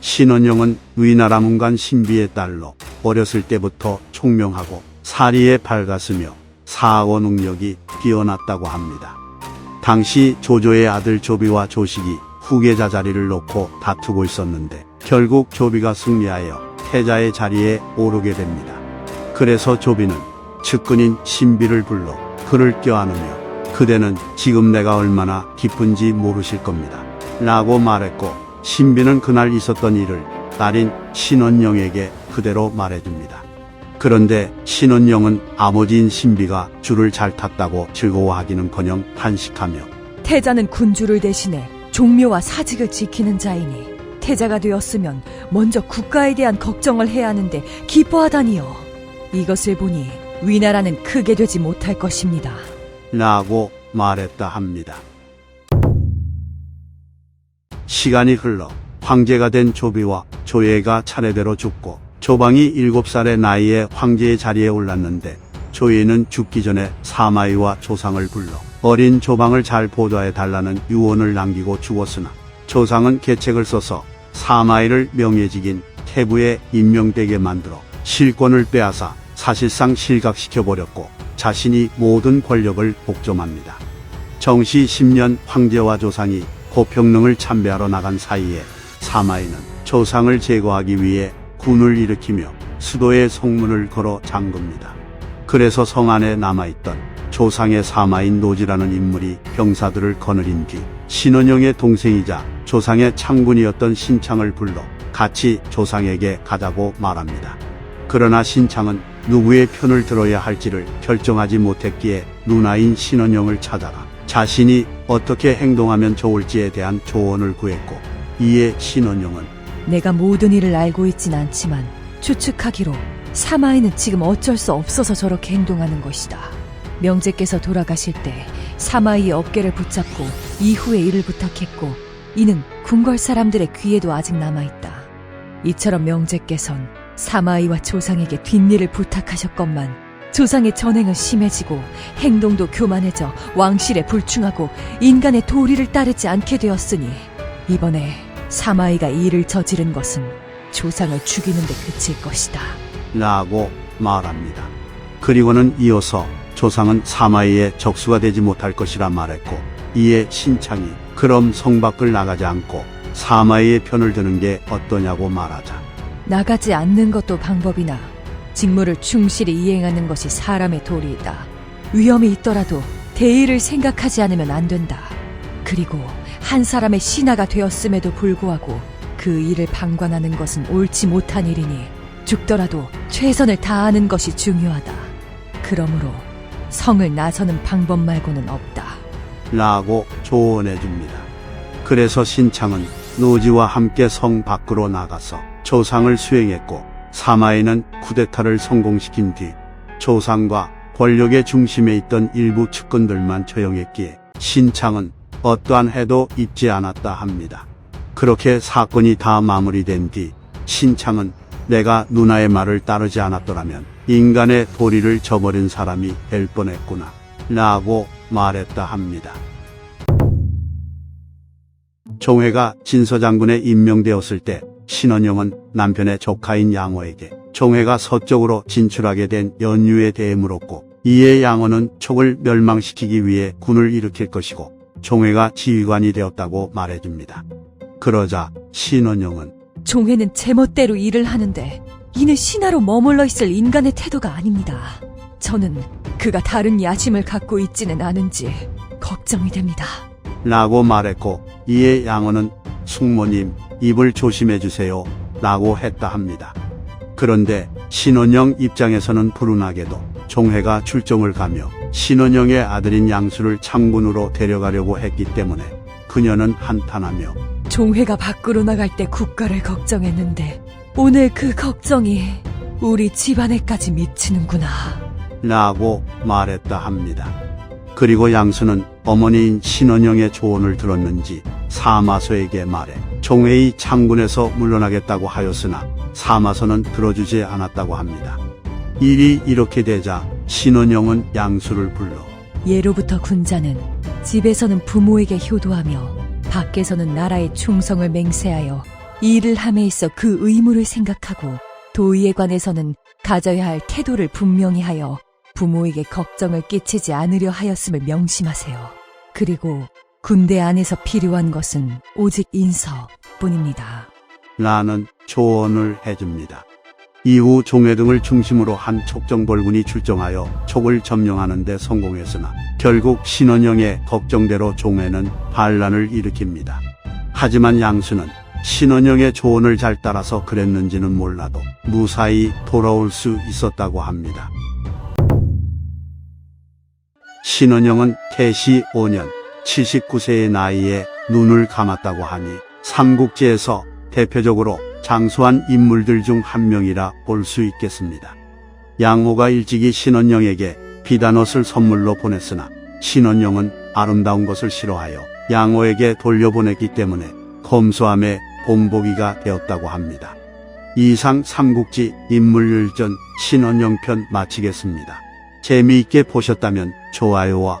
신원영은 위나라 문관 신비의 딸로 어렸을 때부터 총명하고 사리에 밝았으며 사고 능력이 뛰어났다고 합니다. 당시 조조의 아들 조비와 조식이 후계자 자리를 놓고 다투고 있었는데 결국 조비가 승리하여 태자의 자리에 오르게 됩니다. 그래서 조비는 측근인 신비를 불러 그를 껴안으며 그대는 지금 내가 얼마나 기쁜지 모르실 겁니다. 라고 말했고 신비는 그날 있었던 일을 딸인 신원영에게 그대로 말해줍니다. 그런데 신원영은 아버지인 신비가 줄을 잘 탔다고 즐거워하기는커녕 탄식하며 태자는 군주를 대신해 종묘와 사직을 지키는 자이니 태자가 되었으면 먼저 국가에 대한 걱정을 해야 하는데 기뻐하다니요. 이것을 보니 위나라는 크게 되지 못할 것입니다. 라고 말했다 합니다. 시간이 흘러 황제가 된 조비와 조예가 차례대로 죽고 조방이 일곱 살의 나이에 황제의 자리에 올랐는데 조예는 죽기 전에 사마이와 조상을 불러 어린 조방을 잘 보좌해 달라는 유언을 남기고 죽었으나 조상은 계책을 써서 사마이를 명예직인 태부에 임명되게 만들어 실권을 빼앗아 사실상 실각시켜 버렸고 자신이 모든 권력을 복점합니다. 정시 10년 황제와 조상이 고평릉을 참배하러 나간 사이에 사마이는 조상을 제거하기 위해 군을 일으키며 수도에 성문을 걸어 잠급니다. 그래서 성 안에 남아있던 조상의 사마인 노지라는 인물이 병사들을 거느린 뒤 신원영의 동생이자 조상의 창군이었던 신창을 불러 같이 조상에게 가자고 말합니다. 그러나 신창은 누구의 편을 들어야 할지를 결정하지 못했기에 누나인 신원영을 찾아가 자신이 어떻게 행동하면 좋을지에 대한 조언을 구했고 이에 신원영은 내가 모든 일을 알고 있진 않지만 추측하기로 사마이는 지금 어쩔 수 없어서 저렇게 행동하는 것이다. 명제께서 돌아가실 때 사마이의 어깨를 붙잡고 이후의 일을 부탁했고 이는 궁궐 사람들의 귀에도 아직 남아있다. 이처럼 명제께선 사마이와 조상에게 뒷일을 부탁하셨건만 조상의 전행은 심해지고 행동도 교만해져 왕실에 불충하고 인간의 도리를 따르지 않게 되었으니 이번에 사마이가 이 일을 저지른 것은 조상을 죽이는 데 그칠 것이다. 라고 말합니다. 그리고는 이어서 조상은 사마이의 적수가 되지 못할 것이라 말했고 이에 신창이 그럼 성 밖을 나가지 않고 사마이의 편을 드는 게 어떠냐고 말하자 나가지 않는 것도 방법이나 직무를 충실히 이행하는 것이 사람의 도리이다. 위험이 있더라도 대의를 생각하지 않으면 안 된다. 그리고 한 사람의 신하가 되었음에도 불구하고 그 일을 방관하는 것은 옳지 못한 일이니 죽더라도 최선을 다하는 것이 중요하다. 그러므로 성을 나서는 방법 말고는 없다. 라고 조언해 줍니다. 그래서 신창은 노지와 함께 성 밖으로 나가서 조상을 수행했고 사마이는 쿠데타를 성공시킨 뒤 조상과 권력의 중심에 있던 일부 측근들만 처형했기에 신창은 어떠한 해도 입지 않았다 합니다. 그렇게 사건이 다 마무리된 뒤 신창은 내가 누나의 말을 따르지 않았더라면 인간의 도리를 저버린 사람이 될 뻔했구나 라고 말했다 합니다. 종회가 진서장군에 임명되었을 때 신원영은 남편의 조카인 양호에게 종회가 서쪽으로 진출하게 된 연유에 대해 물었고 이에 양호는 촉을 멸망시키기 위해 군을 일으킬 것이고 종회가 지휘관이 되었다고 말해줍니다. 그러자 신원영은 종회는 제멋대로 일을 하는데 이는 신하로 머물러 있을 인간의 태도가 아닙니다. 저는 그가 다른 야심을 갖고 있지는 않은지 걱정이 됩니다. 라고 말했고 이에 양호는 숙모님 입을 조심해 주세요 라고 했다 합니다. 그런데 신원영 입장에서는 불운하게도 종회가 출정을 가며 신원영의 아들인 양수를 창군으로 데려가려고 했기 때문에 그녀는 한탄하며 종회가 밖으로 나갈 때 국가를 걱정했는데 오늘 그 걱정이 우리 집안에까지 미치는구나. 라고 말했다 합니다. 그리고 양수는 어머니인 신원영의 조언을 들었는지 사마소에게 말해 종회의 창군에서 물러나겠다고 하였으나 사마소는 들어주지 않았다고 합니다. 일이 이렇게 되자 신원영은 양수를 불러 예로부터 군자는 집에서는 부모에게 효도하며 밖에서는 나라의 충성을 맹세하여 일을 함에 있어 그 의무를 생각하고 도의에 관해서는 가져야 할 태도를 분명히 하여 부모에게 걱정을 끼치지 않으려 하였음을 명심하세요. 그리고 군대 안에서 필요한 것은 오직 인서뿐입니다. 라는 조언을 해줍니다. 이후 종회 등을 중심으로 한 촉정벌군이 출정하여 촉을 점령하는 데 성공했으나 결국 신원영의 걱정대로 종회는 반란을 일으킵니다. 하지만 양수는 신원영의 조언을 잘 따라서 그랬는지는 몰라도 무사히 돌아올 수 있었다고 합니다. 신원영은 태시 5년 79세의 나이에 눈을 감았다고 하니 삼국지에서 대표적으로 장수한 인물들 중 한 명이라 볼 수 있겠습니다. 양호가 일찍이 신원영에게 비단옷을 선물로 보냈으나 신원영은 아름다운 것을 싫어하여 양호에게 돌려보냈기 때문에 검소함의 본보기가 되었다고 합니다. 이상 삼국지 인물일전 신원영 편 마치겠습니다. 재미있게 보셨다면 좋아요와